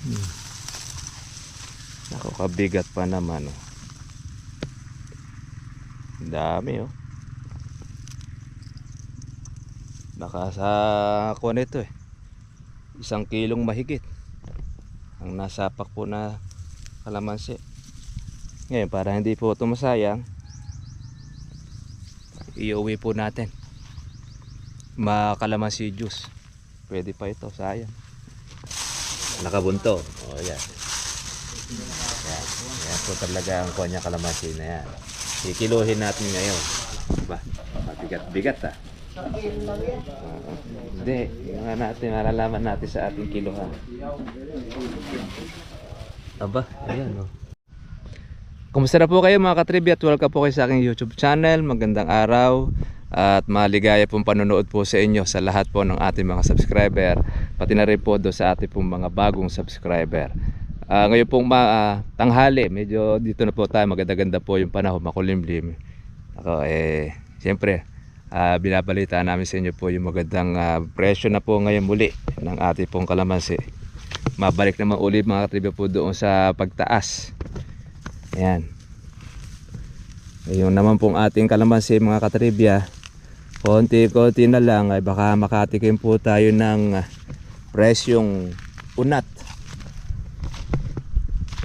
Hmm. Ako, kabigat pa naman. Oh. Dami oh. Baka sa kuha nito eh. Isang kilong mahigit. Ang nasapak po na kalamansi. Ngayon, para hindi po ito masayang, iuwi po natin. Makalamansi juice. Pwede pa ito, sayang. Nakabunto. O, oh, yan. Yan. Yan po talaga ang kuha niya kalamansi na yan. Kikiluhin natin ngayon. Ba, mabigat-bigat ah. Oo. Hindi, yung natin, malalaman natin sa ating kiluhan. Aba, ayan oh. Kumusta na po kayo mga katribi at welcome po kayo sa aking YouTube channel. Magandang araw at maligaya pong panonood po sa inyo sa lahat po ng ating mga subscriber. Pati na rin po do sa ating pong mga bagong subscriber. Ah, ngayon pong ma- ah, tanghali, medyo dito na po tayo. Maganda-ganda po yung panahon, makulimlim. Ako eh, siyempre, ah, binabalita namin sa inyo po yung magandang ah, presyo na po ngayon muli ng ating pong kalamansi. Mabalik naman ulit mga katribi po doon sa pagtaas. Ayan. Yung naman pong ating kalamansi mga katribya, konti-konti na lang ay baka makatikim po tayo ng ah, presyong unat.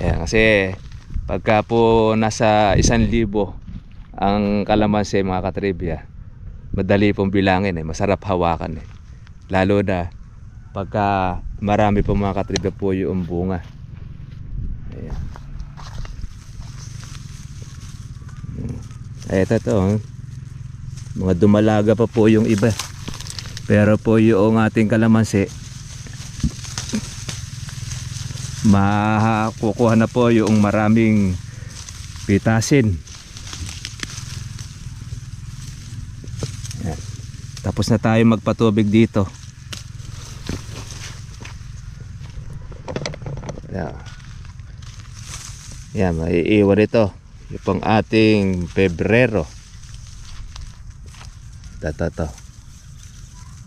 Ayan, kasi pagka po nasa isang libo ang kalamansi mga katribya, madali pong bilangin eh, masarap hawakan eh. Lalo na pagka marami po mga katribya po yung bunga. Ayan. Ito to. oh. Mga dumalaga pa po yung iba. Pero po yung ating kalamansi, makukuha na po yung maraming pitasin. Yan. Tapos na tayo magpatubig dito. Yan. Maiiwan ito. Yung pang ating Pebrero. Ito, ito.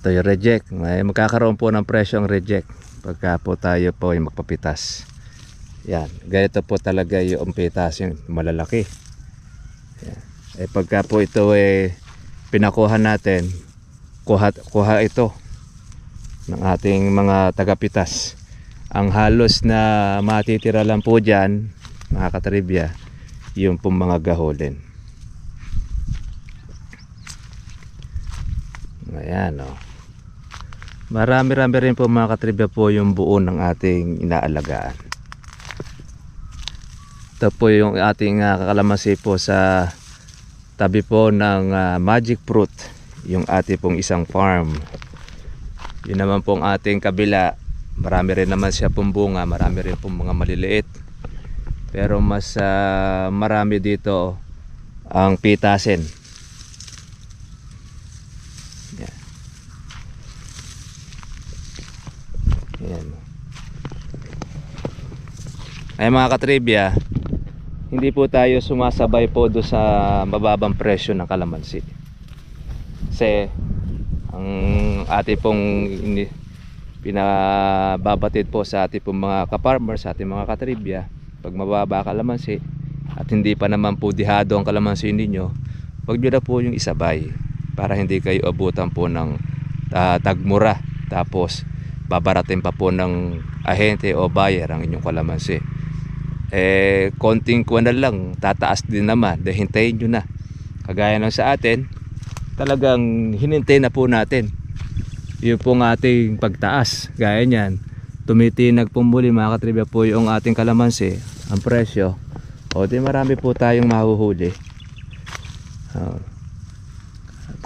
Ito yung reject. May magkakaroon po ng presyo ang reject pagka po tayo po yung magpapitas. Yan. Ganito po talaga yung pitas yung malalaki. Yan. Eh pagka po ito eh pinakuha natin, kuha, kuha ito ng ating mga tagapitas. Ang halos na matitira lang po dyan, mga katribya, yung pong mga gaholin. Ayan o. Marami-rami rin po mga katribya po yung buo ng ating inaalagaan. Ito po yung ating uh, kalamansi po sa tabi po ng ah, magic fruit. Yung ating pong isang farm. Yun naman pong ating kabila. Marami rin naman siya pong bunga. Marami rin pong mga maliliit. Pero mas ah, marami dito ang pitasin. Yan. Yan. Ay mga katribya, hindi po tayo sumasabay po do sa mababang presyo ng kalamansi. Kasi ang ating pong ini, pinababatid po sa ating pong mga ka-farmers, sa ating mga katribya, pag mababa kalamansi at hindi pa naman po dihado ang kalamansi ninyo, wag nyo na po yung isabay para hindi kayo abutan po ng ah, tagmura tapos babaratin pa po ng ahente o buyer ang inyong kalamansi. Eh konting kuha na lang tataas din naman dahil hintayin nyo na. Kagaya ng sa atin talagang hinintay na po natin. Yun pong ating pagtaas gaya nyan tumitinag po muli mga katribya po yung ating kalamansi ang presyo. O di marami po tayong mahuhuli. Oh.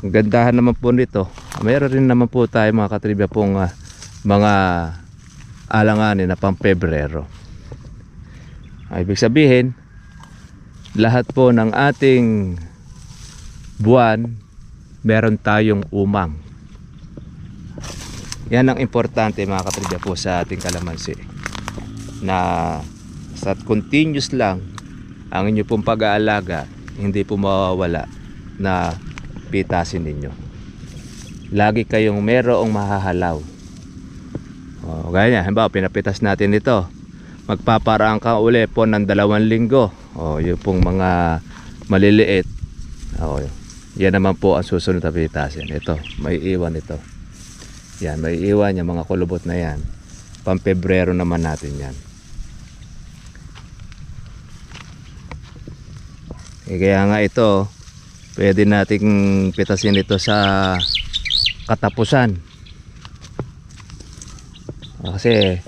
ang gandahan naman po nito mayroon rin naman po tayo mga katribya pong ah, mga alanganin na pang Pebrero ibig sabihin, lahat po ng ating buwan, meron tayong umang. Yan ang importante mga katribya po sa ating kalamansi. Na sa continuous lang ang inyo pong pag-aalaga, hindi po mawawala na pitasin ninyo. Lagi kayong merong mahahalaw. O, gaya niya, halimbawa, pinapitas natin ito. Magpaparaan ka uli po ng dalawang linggo. O, yung pong mga maliliit. O, yan naman po ang susunod na pitasin. Ito, may iwan ito. Yan, may iwan yung mga kulubot na yan. Pampebrero naman natin yan. Eh, kaya nga ito, pwede nating pitasin ito sa katapusan. Ah, Kasi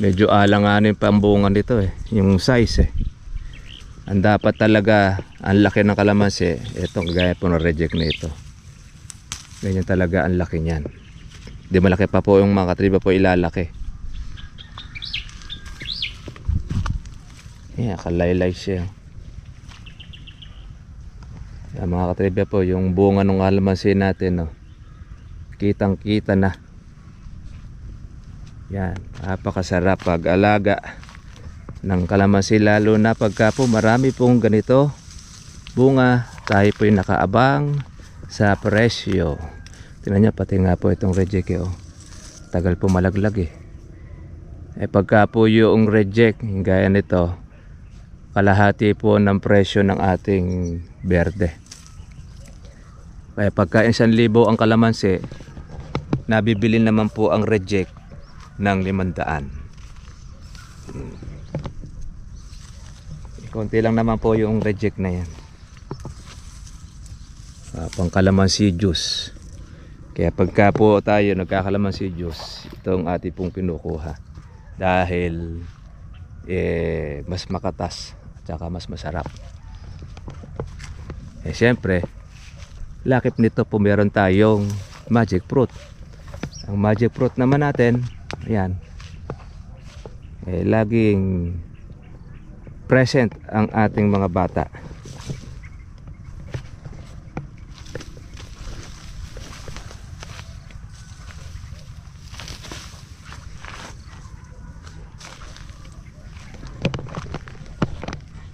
medyo alanganin pa ang bunga nito eh, yung size eh. Ang dapat talaga, ang laki ng kalamansi, itong gaya po ng reject na ito. Ganyan talaga ang laki niyan. Di malaki pa po yung mga katriba po ilalaki. Yeah, kalaylay siya. Yan, mga katribya po, yung bunga ng kalamansi natin, no, kitang kita na. Yan, napakasarap pag-alaga ng kalamansi lalo na pagka po marami pong ganito bunga, tayo po yung nakaabang sa presyo. Tingnan nyo, pati nga po itong reject eh, oh. Tagal po malaglag eh. Eh pagka po yung reject, gaya nito, kalahati po ng presyo ng ating berde. Kaya pagka isang libo ang kalamansi, nabibili naman po ang reject ng limandaan. Konti lang naman po yung reject na yan. Ah, pang kalamansi juice. Kaya pagka po tayo nagkakalamansi juice, ito ang ating pong kinukuha. Dahil eh, mas makatas at saka mas masarap. Eh siyempre, lakip nito po meron tayong magic fruit. Ang magic fruit naman natin, ayan, eh, laging present ang ating mga bata.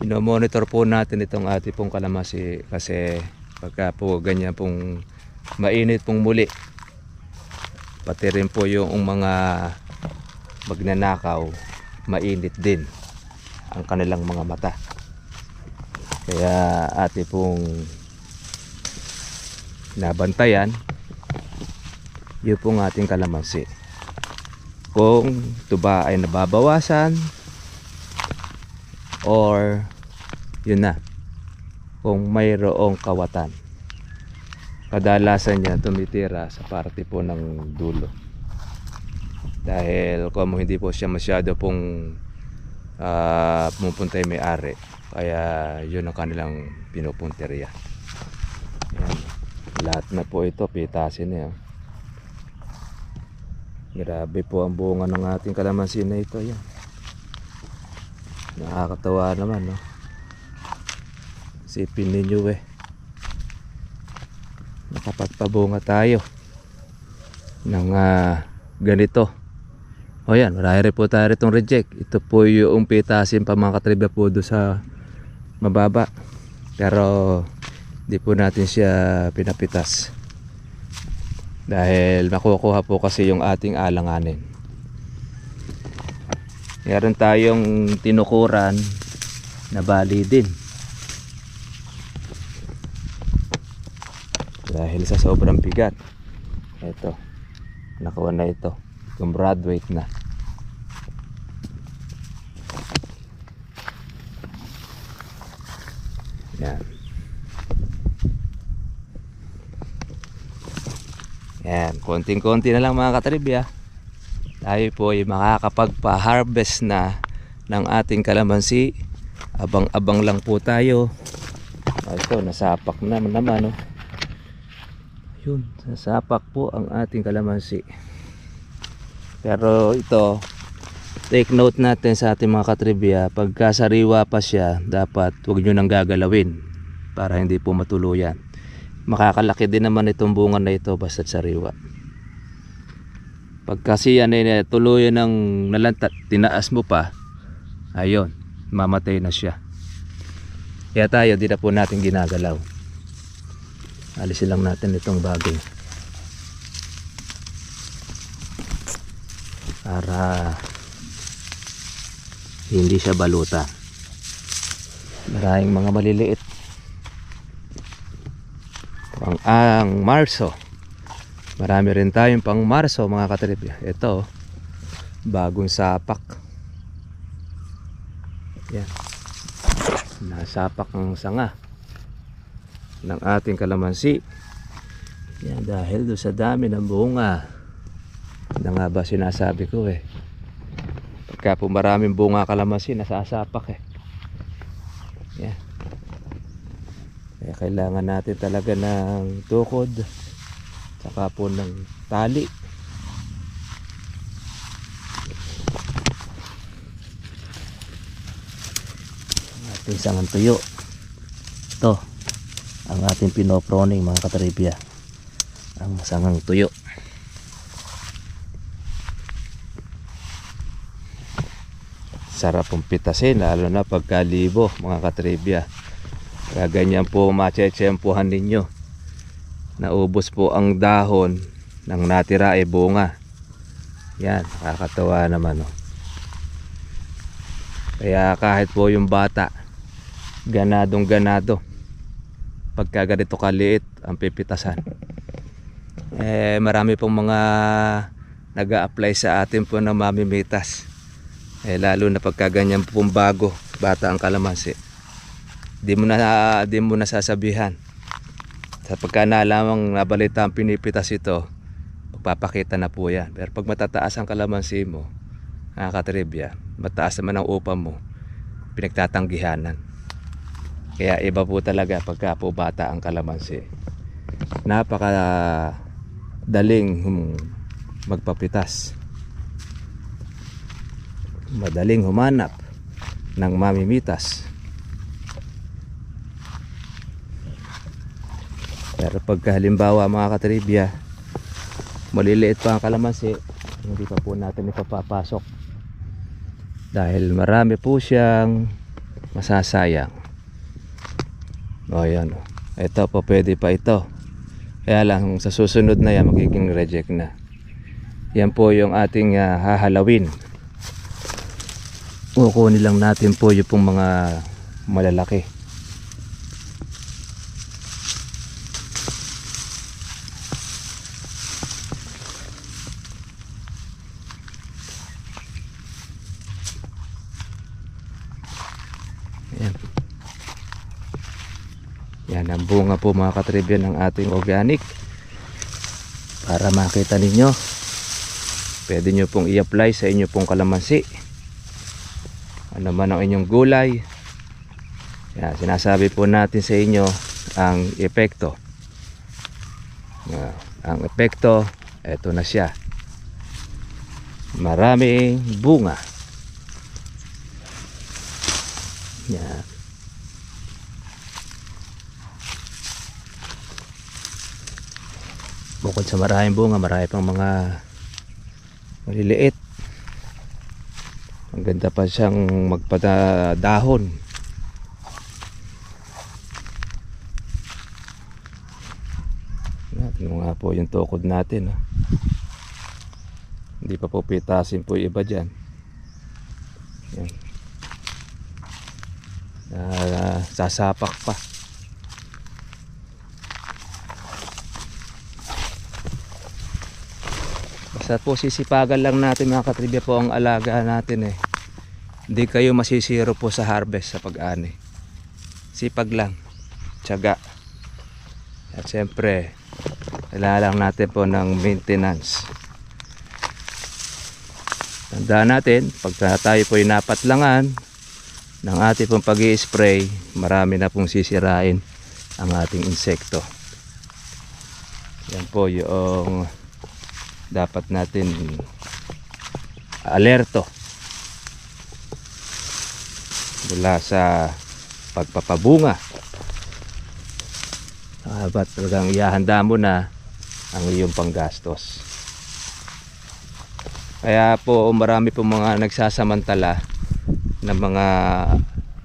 Ino-monitor po natin itong ating pong kalamasi kasi pagka po ganyan pong mainit pong muli pati rin po yung mga magnanakaw mainit din ang kanilang mga mata. Kaya ate pong nabantayan yun pong ating kalamansi. Kung ito ba ay nababawasan or yun na kung mayroong kawatan kadalasan niya tumitira sa parte po ng dulo. Dahil kung hindi po siya masyado pong uh, pumupunta yung may-ari kaya yun ang kanilang pinupunteriya. Yan. lahat na po ito pitasin niya. Grabe po ang bunga ng ating kalamansi na ito yan nakakatawa naman no? Sipin ninyo eh nakapagpabunga tayo ng ah, ganito. O yan marami rin po tayo itong reject. Ito po yung pitasin pa mga katribya po doon sa mababa. Pero di po natin siya pinapitas. Dahil makukuha po kasi yung ating alanganin. Meron tayong tinukuran na bali din dahil sa sobrang bigat. Ito nakuha na ito. Yung Broadweight na. Yan. Yan. Konting konti na lang mga katribya tayo po ay makakapagpa-harvest na ng ating kalamansi. Abang-abang lang po tayo. Ito nasapak na naman oh. Yun nasapak po ang ating kalamansi. Pero ito take note natin sa ating mga katribya pagka sariwa pa siya dapat huwag nyo nang gagalawin para hindi po matuluyan. Makakalaki din naman itong bunga na ito basta't sariwa. Pag kasi yan ay tuluyan ng nalantat tinaas mo pa ayun mamatay na siya. Kaya tayo di na po natin ginagalaw alisin lang natin itong bagay. Para hindi siya balutan maraming mga maliliit. Ang, ang Marso. Marami rin tayong pang Marso mga katribya ito bagong sapak. Yan. Nasapak ang sanga ng ating kalamansi. Yan dahil doon sa dami ng bunga. Na nga ba sinasabi ko eh. Pagka po maraming bunga kalamansi nasasapak eh. Yan. Kaya kailangan natin talaga ng tukod. Saka po ng tali. Ating sangang tuyo. Ito ang ating pinoproning mga kataribya ang sangang tuyo. Sarap pong pitasin lalo na pagkalibo mga katribya kaya ganyan po machechempuhan ninyo. Naubos po ang dahon ng natira ay bunga. Yan kakatawa naman oh. kaya kahit po yung bata ganadong ganado pagka ganito kaliit ang pipitasan. Eh marami pong mga nag apply sa atin po ng mamimitas. Eh lalo na pagka ganyan pong bago bata ang kalamansi. Di mo na di mo nasasabihan sa pagka nalamang nabalita ang pinipitas ito magpapakita na po yan. Pero pag matataas ang kalamansi mo nakakatribya mataas naman ang upa mo pinagtatanggihanan kaya iba po talaga pagka po bata ang kalamansi. Napaka daling magpapitas. Madaling humanap ng mamimitas. Pero pagka halimbawa mga katribya maliliit pa ang kalamansi hindi pa po natin ipapapasok. Dahil marami po siyang masasayang o yan. Ito po pwede pa ito. Kaya lang sa susunod na yan magiging reject na. Yan po yung ating ah, hahalawin. Kukunin lang natin po yung mga malalaki Ayan. Yan ang bunga po mga katribya ng ating organic. Para makita ninyo. Pwede nyo pong i-apply sa inyo pong kalamansi. Ano man ang inyong gulay. Yan, sinasabi po natin sa inyo ang epekto. Yan, ang epekto, eto na siya. Maraming bunga. Yan. Bukod sa maraming bunga, marami pang mga maliliit. Ang ganda pa siyang magpadahon. Natin nga po yung tukod natin. ah. Hindi pa po pitasin po yung iba dyan. Yan. Ah, sasapak pa. Basta po sisipagan lang natin mga katribya po ang alaga natin eh. Hindi kayo masisiro po sa harvest sa pag-ani. Sipag lang. Tiyaga. At siyempre, kailangan lang natin po ng maintenance. Tandaan natin, pagka tayo po napatlangan ng ating pong pag spray marami na pong sisirain ang ating insekto. Yan po yung dapat natin alerto mula sa pagpapabunga. Dapat talagang ihahanda mo na ang iyong panggastos? Kaya po marami po mga nagsasamantala ng mga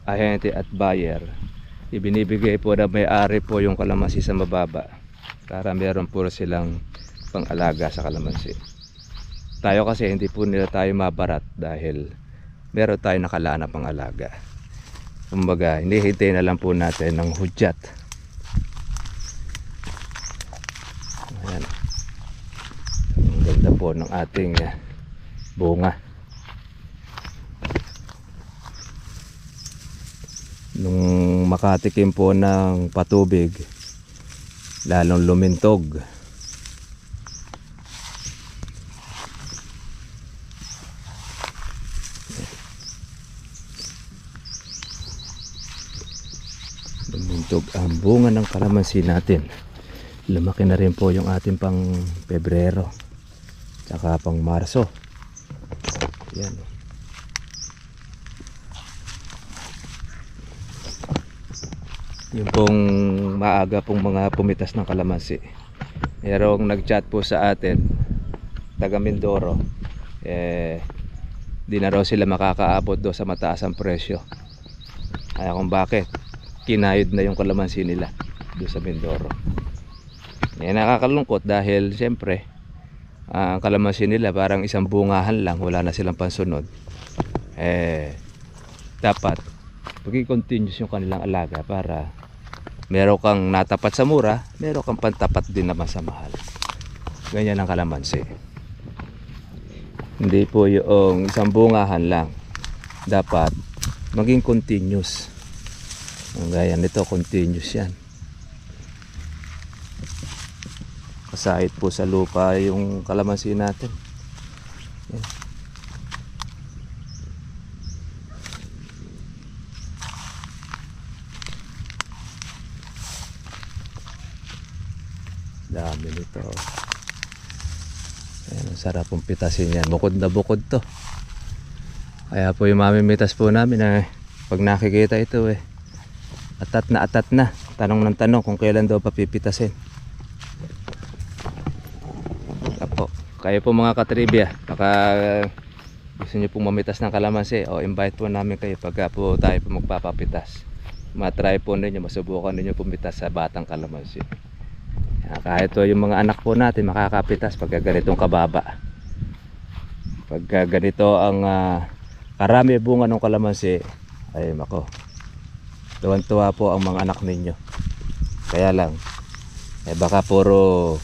ahente at buyer. Ibinibigay po na may-ari po yung kalamansi sa mababa para meron po silang pang-alaga sa kalamansi tayo kasi hindi po nila tayo mabarat dahil meron tayo nakalaan na pang-alaga. Kumbaga, hindi hintay na lang po natin ng hudyat. Ayan. Ang ganda po ng ating ah, bunga. Nung makatikim po ng patubig, lalong lumintog. Bunga ng kalamansi natin. Lumaki na rin po yung ating pang Pebrero. Tsaka pang Marso. Yan. Yung pong maaga pong mga pumitas ng kalamansi. Merong nag-chat po sa atin, taga Mindoro. Eh, di na raw sila makakaabot do sa mataas ang presyo. Kaya kung bakit, kinayod na yung kalamansi nila doon sa Mindoro. Eh, nakakalungkot dahil siyempre, ah, ang kalamansi nila parang isang bungahan lang, wala na silang pansunod. Eh, dapat, maging continuous yung kanilang alaga para meron kang natapat sa mura, meron kang pantapat din naman sa mahal. Ganyan ang kalamansi. Hindi po yung isang bungahan lang. Dapat maging continuous. Ang gaya nito, continuous yan. Kasahit po sa lupa yung kalamansi natin. Yan. Dami nito. Ayan, ang sarap pong pitasin yan. Bukod na bukod to. Kaya po yung mamimitas po namin eh, pag nakikita ito eh, atat na atat na. Tanong ng tanong kung kailan daw papipitasin. Apo, kayo po mga katribya, baka gusto niyo pong mamitas ng kalamansi o invite po namin kayo pagka po tayo po magpapapitas. Matry po ninyo, masubukan ninyo pumitas sa batang kalamansi. Yan, kahit po yung mga anak po natin makakapitas pagka ganitong kababa. Pagka ganito ang ah, karami bunga ng kalamansi, ay mako. Tuwan-tuwa po ang mga anak ninyo. Kaya lang, eh baka puro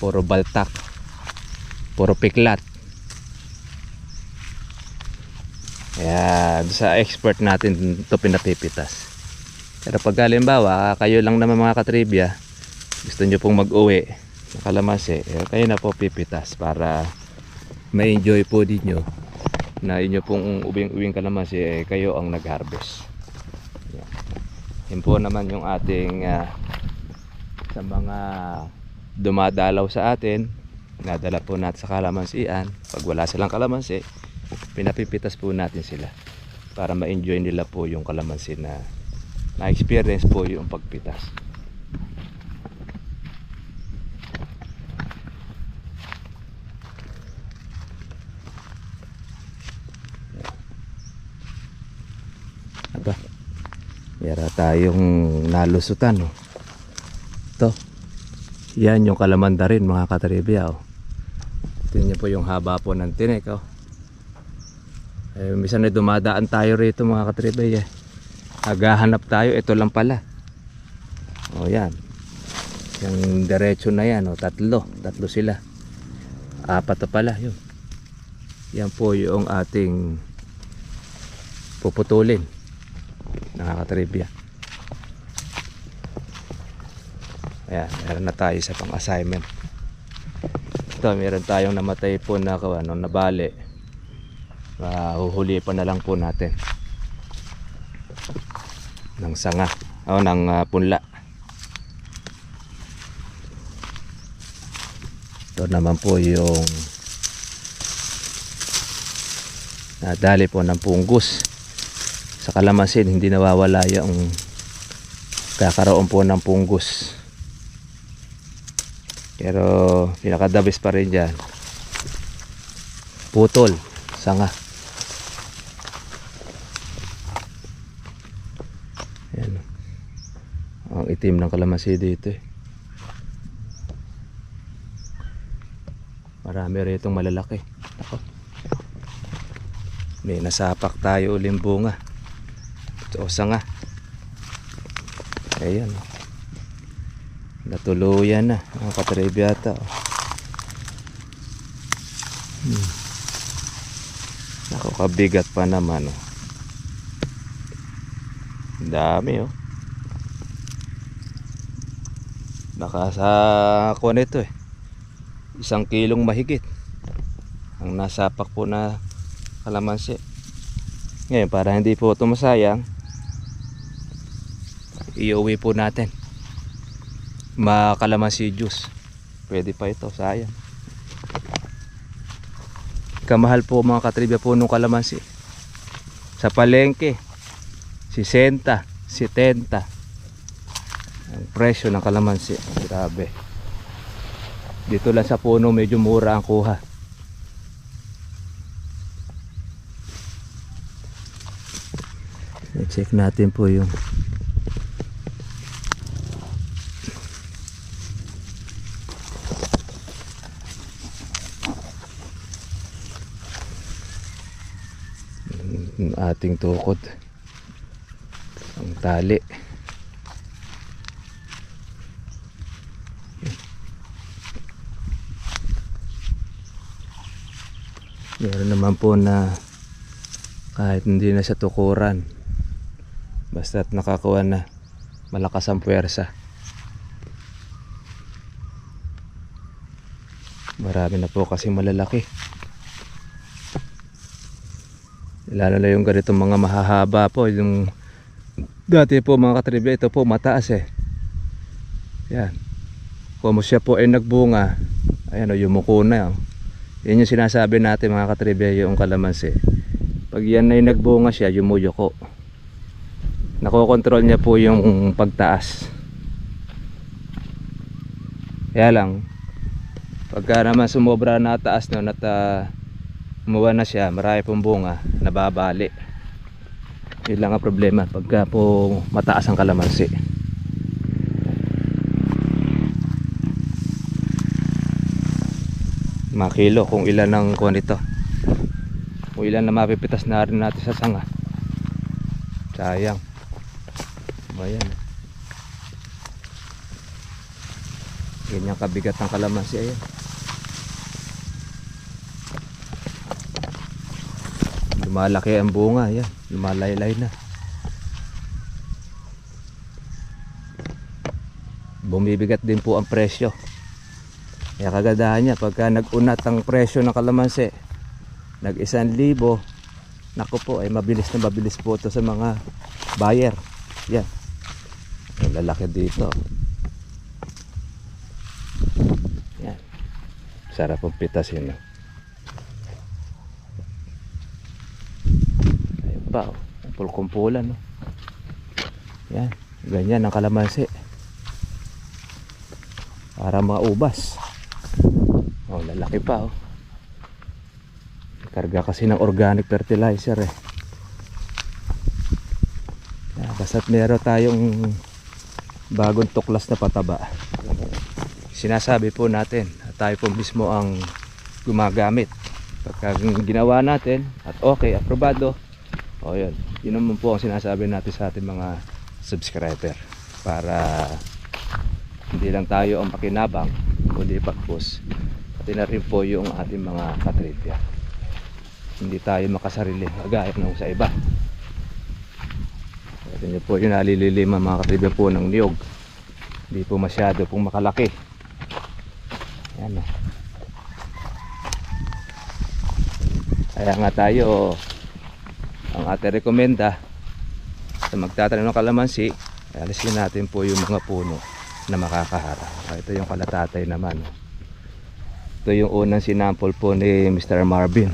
puro baltak, puro piklat. Kaya sa expert natin ito pinapipitas. Pero pag halimbawa, kayo lang naman mga katribya, gusto nyo pong mag-uwi ng kalamansi, eh, kayo na po pipitas para ma-enjoy po ninyo na inyo pong ubing-uwing kalamansi, eh, kayo ang nag-harvest. Yan po naman yung ating ah, sa mga dumadalaw sa atin, nadala po natin sa kalamansian. Pag wala silang kalamansi, pinapipitas po natin sila para ma-enjoy nila po yung kalamansi na na-experience po yung pagpitas. Aba, yara tayong nalusutan. Oh. Ito, yan yung kalamanda rin mga katribya. Oh. Tingnan po yung haba po ng tinik. Oh. Eh, minsan na dumadaan tayo rito mga katribay eh. Naghahanap tayo, ito lang pala. O yan. Yung diretso na yan, o, tatlo. Tatlo sila. Apat na pala, yun. Yan po yung ating puputulin. Nakakatribya. Ayan, meron na tayo sa pang-assignment. Ito, meron tayong namatay po na ano, nabali. Uh, huhuli pa na lang po natin ng sanga o ng ah, punla ito naman po yung nadali po ng punggus sa kalamasin hindi nawawala yung kakaroon po ng punggus pero pinakadabis pa rin dyan putol sanga Ayan. Ang itim ng kalamansi dito eh. Marami Marami rito malalaki. Ako. May nasapak tayo uling bunga. O sanga. Ayan. oh. Natuluyan na. Ang katribiyata. Oh. Hmm. Ako, kabigat pa naman. Oh. Ang Dami oh. Baka sa ako nito eh. Isang kilong mahigit. Ang nasapak po na kalamansi. Ngayon, para hindi po ito masayang, iuwi po natin. Makalamansi juice. Pwede pa ito, sayang. Kamahal po mga katribya po nung kalamansi. Sa palengke, 60, 70 ang presyo ng kalamansi grabe dito lang sa puno medyo mura ang kuha i-check natin po yung yung ating tukod. Ang tali. Meron naman po na kahit hindi na siya tukuran basta't nakakuha na malakas ang puwersa. Marami na po kasi malalaki lalo na yung ganitong mga mahahaba po yung dati po mga katribya ito po mataas eh yan kung siya po ay nagbunga ayan o yumuko na oh. Yan yung sinasabi natin mga katribya yung kalamansi. Pag yan ay nagbunga siya, yumuyoko. Nakokontrol niya po yung pagtaas. Kaya lang, pagka naman sumobra na taas nun at umuwa na siya, marami pong bunga, nababali. Yun lang ang problema pagka po mataas ang kalamansi. mga kilo kung ilan ang kuha nito. Kung ilan na mapipitas na rin natin sa sanga. Sayang. Ayan ganyan kabigat ang kalamansi. Ayan lumalaki ang bunga ayan lumalaylay na. Bumibigat din po ang presyo. Kaya kagandahan niya pagka nag-unat ang presyo ng kalamansi nag isang libo naku po ay mabilis na mabilis po ito sa mga buyer. Yan. Ang lalaki dito. Yan. Sarap ang pitasin no? ayun pa oh. pulkumpulan no? yan ganyan ang kalamansi para maubas Oh, lalaki pa oh. Karga kasi ng organic fertilizer eh. Yeah, basta't meron tayong bagong tuklas na pataba. Sinasabi po natin, tayo po mismo ang gumagamit. Pagka ginawa natin at okay, aprobado. O yun, yun naman po ang sinasabi natin sa ating mga subscriber para hindi lang tayo ang pakinabang kundi pagpos pati na rin po yung ating mga katripya hindi tayo makasarili agaya ng sa iba. Ito nyo po yung nalililima mga katripya po ng niyog. Hindi po masyado pong makalaki. Yan o kaya nga tayo ang ating rekomenda sa magtatanim ng kalamansi alisin natin po yung mga puno na makakahara ito yung kalatatay naman. Ito yung unang sinample po ni Mr. Marvin.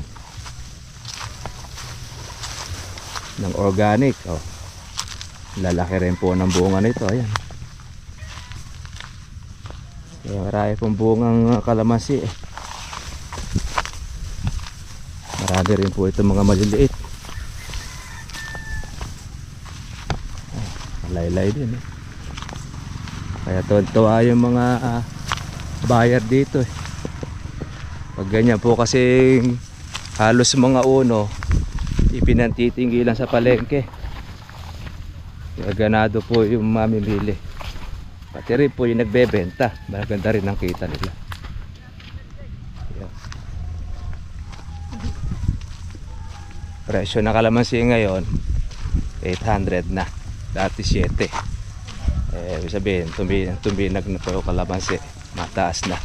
Ng organic. Oh. Lalaki rin po ng bunga nito. Ayan. Marami pong bungang kalamansi eh. Marami rin po ito mga maliliit. Ah, Laylay din eh. Kaya tuwa yung mga uh, buyer dito eh Pag ganyan po kasi halos mga uno ipinantitinggilan sa palengke. Kaya ganado po yung mamimili. Pati rin po yung nagbebenta. Maganda rin ang kita nila. Presyo na kalamansi ngayon 800 na. Dati 7. Eh, ibig sabihin, tumbi, tumbinag na po yung kalamansi. Mataas na.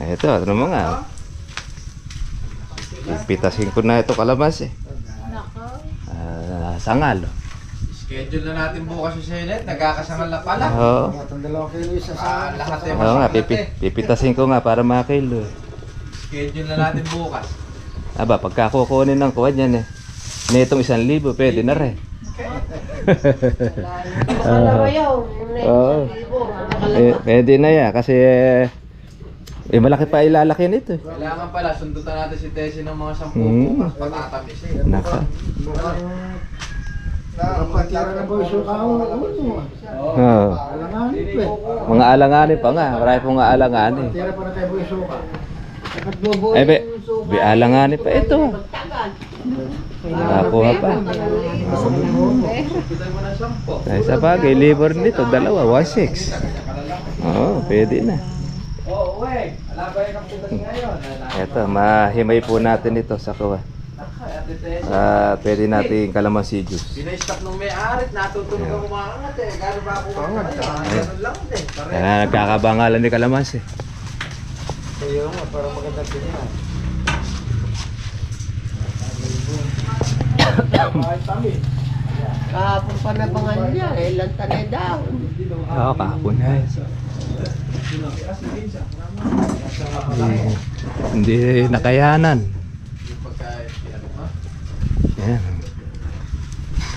Eh, Ito, ano mo nga. Pitasin ko na ito kalamansi. Ah, sangal. Schedule na natin bukas si Senet. Nagkakasangal na pala. Oo. Itong dalawang kilo isa Ah, sa... lahat ay Oo nga, pipi, eh. pipitasin ko nga para makilo. eh. Schedule na natin bukas. Aba, pagka kukunin ng kuwan yan eh. Nitong isang libo, pwede na rin. Yun. Oo. Eh, pwede na yan kasi eh, eh malaki pa ilalaki nito eh. Kailangan pala, sundutan natin si Tessie ng mga sampu Hmm. bukas. Patatamis eh. Naka. Mukhang... Nakapatira na po mo. Uno. Oo. Alanganin pa eh. Mga alanganin pa nga, marami pong nga alanganin. Tira pa na tayo po yung suka. Eh, be, alanganin pa ito. Nakakuha pa. Sampu. Ay, sa bagay, liver nito, dalawa, 1.6. Oo, pwede na. Ito, mahimay po natin ito sa Tessie. Ah, pwede natin kalamansi juice. Pinay-stop nung may-ari, natutulog ako umangat eh. Gano'n ba ako? Ganun lang eh. Na, nagkakabangalan ni kalamansi. Kaya nga, parang maganda din yan. Kahapon pa nabangan niya. Eh, lanta na yung dahon. Oo, kahapon na eh. Hindi, hindi nakayanan. Yan.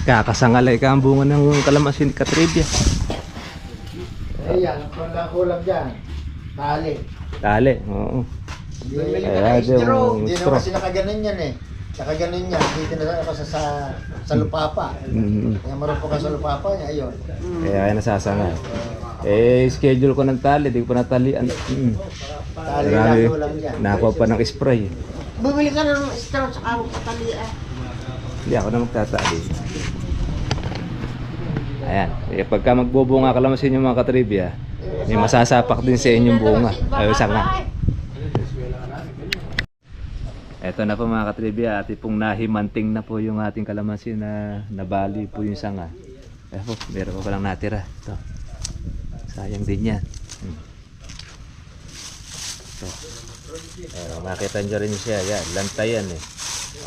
Kakasangalay ka ang bunga ng kalamansi ni Katribya. Eh yan, ang kulang dyan. Tali. Tali, oo. Hindi, Kaya ka ng yung hindi straw. naman kasi nakaganan yan eh. Nakaganan yan. Dito na ako sa, sa, sa lupapa. Mm, Kaya marupok ka sa lupapa niya, ayun. kaya kaya nasasangal. Eh, schedule ko ng tali, di ko pa natalian. Mm. Tali Marami, lang dyan. nakuha pa ng spray. Bumili ka ng straw sa kamong katalian. Hindi ako na magtatali. Ayan. Eh, pagka magbubunga kalamansin yung mga katribya, may masasapak din sa inyong bunga. Ay, sanga. Eto na po mga katribya, ati pong nahimanting na po yung ating kalamansi na nabali po yung sanga. Eh po, meron pa palang natira. Ito. Sayang din yan. Hmm. Ito. Eh, makita nyo rin siya. Yan, lantayan eh.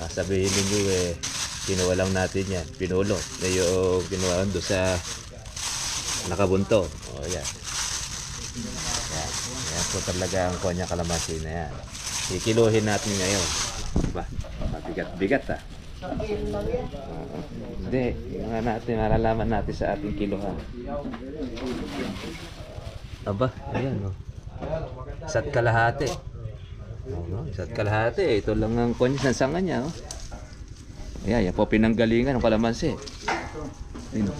Ah, sabihin ninyo eh, kinuha lang natin yan. Pinulot. Na yung kinuha doon sa nakabunto. O yan. Yan. Po talaga ang konya kalamansi na yan. Kikiluhin natin ngayon. Ba, mabigat-bigat ah. Oo. Hindi, yung nga natin, malalaman natin sa ating kiluhan. Aba, ayan oh. Isa't kalahati. Oo, isa't kalahati. Ito lang ang konyas ng sanga niya oh. Ayan, yan po pinanggalingan ng kalamansi. Ayun, oh.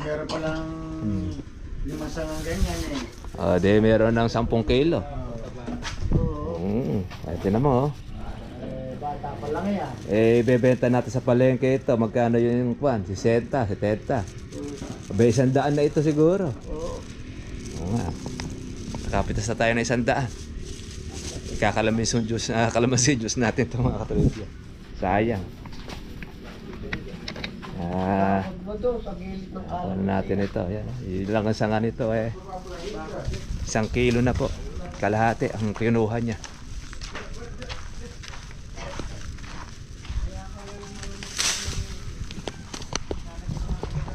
Meron pa lang Hmm. limang sangang ganyan eh. Ah, de meron ng 10 kilo. Mm, tinan mo oh. Bata pa lang yan. Eh, bebenta natin sa palengke ito. Magkano yun yung kwan? 60, 70. Abay, isang daan na ito siguro. Oo nga. Nakapitas na tayo ng isang daan. Ikakalamis yung juice, uh, kalamansi juice natin ito mga katulad Sayang. Ah, Doon sa gilid ng kalan. ano natin ito. Yan. Yun lang ang sanga nito eh. Isang kilo na po. Kalahati ang kinuha niya.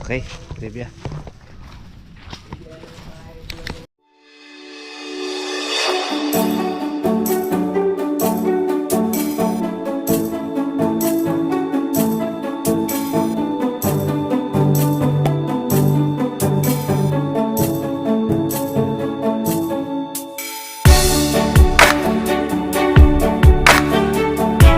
Okay, trivia.